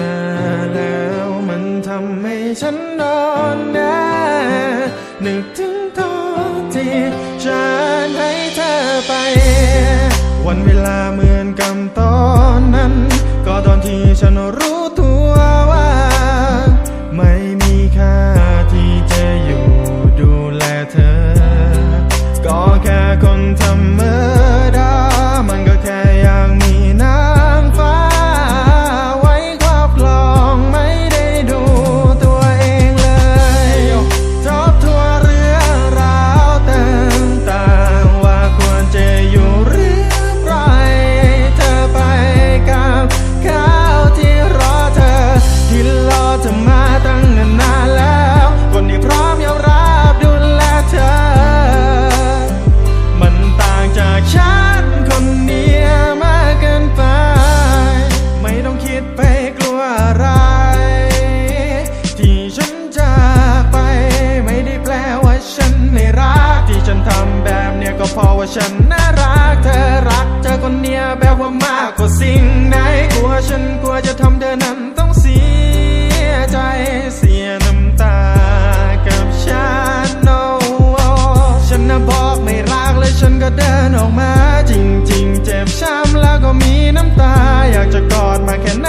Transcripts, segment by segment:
มาแล้วมันทำให้ฉันนอนแน่นึกถึงตอนที่ฉันให้เธอไป วันเวลาเหมือนกับตอนนั้น ก็ตอนที่ฉันรู้ ฉันน่ารักเธอรักเธอคนเนี้ยแบบว่ามากกว่าสิ่งไหนกลัวฉันกลัวจะทำเธอนั้นต้องเสียใจเสียน้ำตากับฉัน no ฉันน่ะบอกไม่รักเลยฉันก็เดินออกมา จริง ๆ เจ็บช้ำแล้วก็มีน้ำตา อยากจะกอดมาแค่ไหน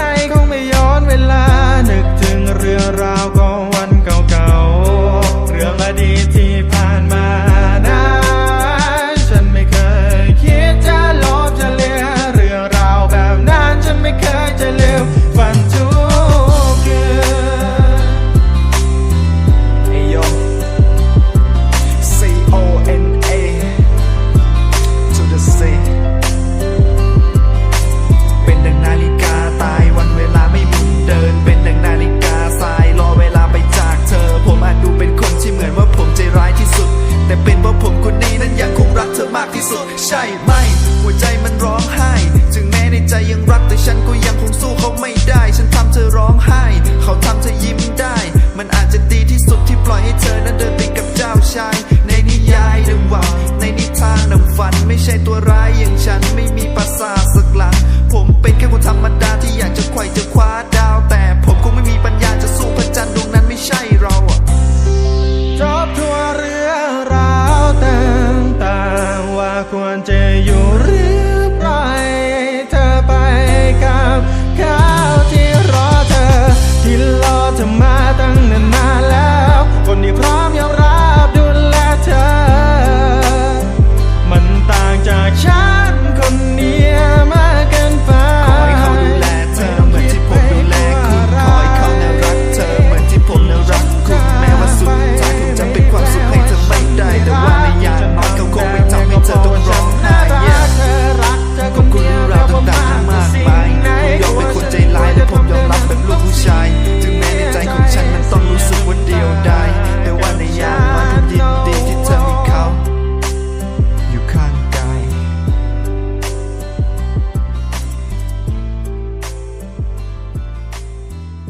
ที่สุดใช่ไหม หัวใจมันร้องไห้ ถึงแม้ในใจยังรักแต่ฉันก็ยังคงสู้เขาไม่ได้ ฉันทำเธอร้องไห้ เขาทำเธอยิ้มได้ มันอาจจะดีที่สุดที่ปล่อยให้เธอนั้นเดินไปกับเจ้าชาย ในนิยายดังหวังในนิทานดังฝัน ไม่ใช่ตัวร้ายอย่างฉันไม่มีภาษาสักหลังผมเป็นแค่คนธรรมดาที่อยากจะไขว่จะ